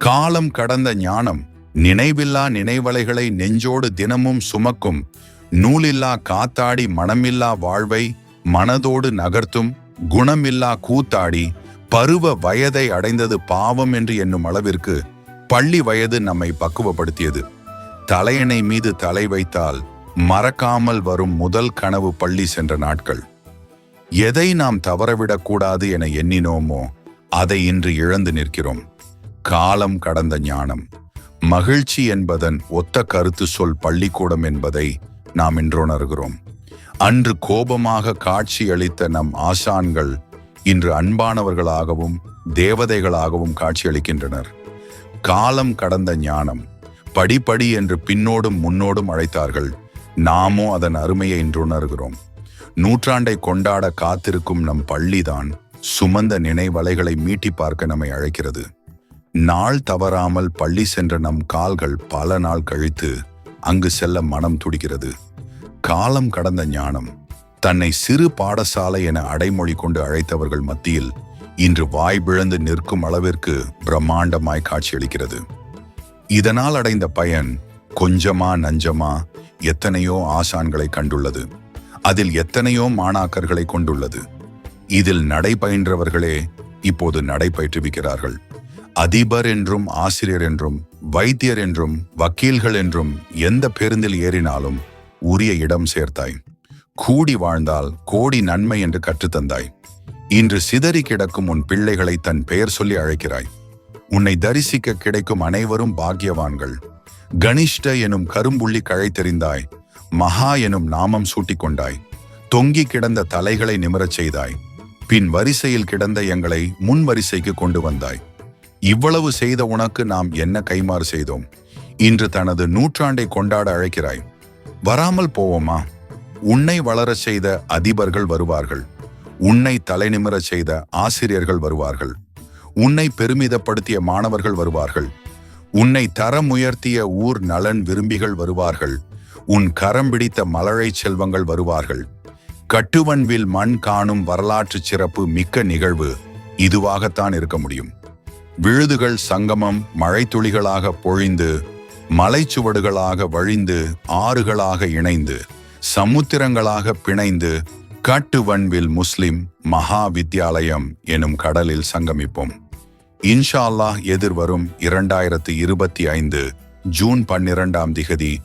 காலம் கடந்த ஞானம் நினைவில்லா நினைவலைகளை நெஞ்சோடு தினமும் சுமக்கும் நூலில்லா காத்தாடி மனமில்லா வாழ்வை மனதோடு நகர்த்தும் குணமில்லா கூத்தாடி பருவ வயதை அடைந்தது பாவம் என்று என்னும் அளவிற்கு பள்ளி வயது நம்மை பக்குவப்படுத்தியது. தலையணை மீது தலை வைத்தால் மறக்காமல் வரும் முதல் கனவு பள்ளி சென்ற நாட்கள். எதை நாம் தவறவிடக்கூடாது என எண்ணினோமோ அதை இன்று இழந்து நிற்கிறோம். காலம் கடந்த ஞானம். மகிழ்ச்சி என்பதன் ஒத்த கருத்து சொல் பள்ளிக்கூடம் என்பதை நாம் இன்றுணர்கிறோம். அன்று கோபமாக காட்சியளித்த நம் ஆசான்கள் இன்று அன்பானவர்களாகவும் தேவதைகளாகவும் காட்சியளிக்கின்றனர் காலம் கடந்த ஞானம். படிப்படி என்று பின்னோடும் முன்னோடும் அழைத்தார்கள். நாமோ அதன் அருமையை இன்றுணர்கிறோம். நூற்றாண்டை கொண்டாட காத்திருக்கும் நம் பள்ளிதான் சுமந்த நினைவலைகளை மீட்டி பார்க்க நம்மை அழைக்கிறது. நாள் தவறாமல் பள்ளி சென்ற நம் கால்கள் பல நாள் கழித்து அங்கு செல்ல மனம் துடிக்கிறது. காலம் கடந்த ஞானம். தன்னை சிறு பாடசாலை என அடைமொழி கொண்டு அழைத்தவர்கள் மத்தியில் இன்று வாய் பிழந்து நிற்கும் அளவிற்கு பிரம்மாண்டமாய் காட்சியளிக்கிறது. இதனால் அடைந்த பயன் கொஞ்சமா நஞ்சமா எத்தனையோ ஆசான்களை கண்டுள்ளது. அதில் எத்தனையோ மாணாக்கர்களை கொண்டுள்ளது. இதில் நடைபயின்றவர்களே இப்போது நடைபயிற்றுவிக்கிறார்கள். அதிபர் என்றும் ஆசிரியர் என்றும் வைத்தியர் என்றும் வக்கீல்கள் என்றும் எந்த பேருந்தில் ஏறினாலும் உரிய இடம் சேர்த்தாய். கூடி வாழ்ந்தால் கோடி நன்மை என்று கற்றுத்தந்தாய். இன்று சிதறி கிடக்கும் உன் பிள்ளைகளை தன் பெயர் சொல்லி அழைக்கிறாய். உன்னை தரிசிக்க கிடைக்கும் அனைவரும் பாக்கியவான்கள். கனிஷ்ட எனும் கரும்புள்ளி கழை தெரிந்தாய். மகா எனும் நாமம் சூட்டிக் கொண்டாய். தொங்கி கிடந்த தலைகளை நிமிரச் செய்தாய். பின் வரிசையில் கிடந்த எங்களை முன் வரிசைக்கு கொண்டு வந்தாய். இவ்வளவு செய்த உனக்கு நாம் என்ன கைமாறு செய்தோம்? இன்று தனது நூற்றாண்டை கொண்டாட அழைக்கிறாய். வராமல் போவோமா? உன்னை வளரச் செய்த அதிபர்கள் வருவார்கள். உன்னை தலைநிமிரச் செய்த ஆசிரியர்கள் வருவார்கள். உன்னை பெருமிதப்படுத்திய மாணவர்கள் வருவார்கள். உன்னை தரம் உயர்த்திய ஊர் நலன் விரும்பிகள் வருவார்கள். உன் கரம் பிடித்த மலரை செல்வங்கள் வருவார்கள். கட்டுவன்வில் மண் காணும் வரலாற்று சிறப்பு மிக்க நிகழ்வு இதுவாகத்தான் இருக்க முடியும். விழுதுகள் சங்கமம் மழைத்துளிகளாக பொழிந்து மலைச்சுவடுகளாக வழிந்து ஆறுகளாக இணைந்து சமுத்திரங்களாக பிணைந்து கட்டுவன்வில் முஸ்லிம் மகா வித்யாலயம் எனும் கடலில் சங்கமிப்போம். இன்ஷா அல்லாஹ் எதிர்வரும் இரண்டாயிரத்து இருபத்தி ஐந்து ஜூன் பன்னிரண்டாம் திகதி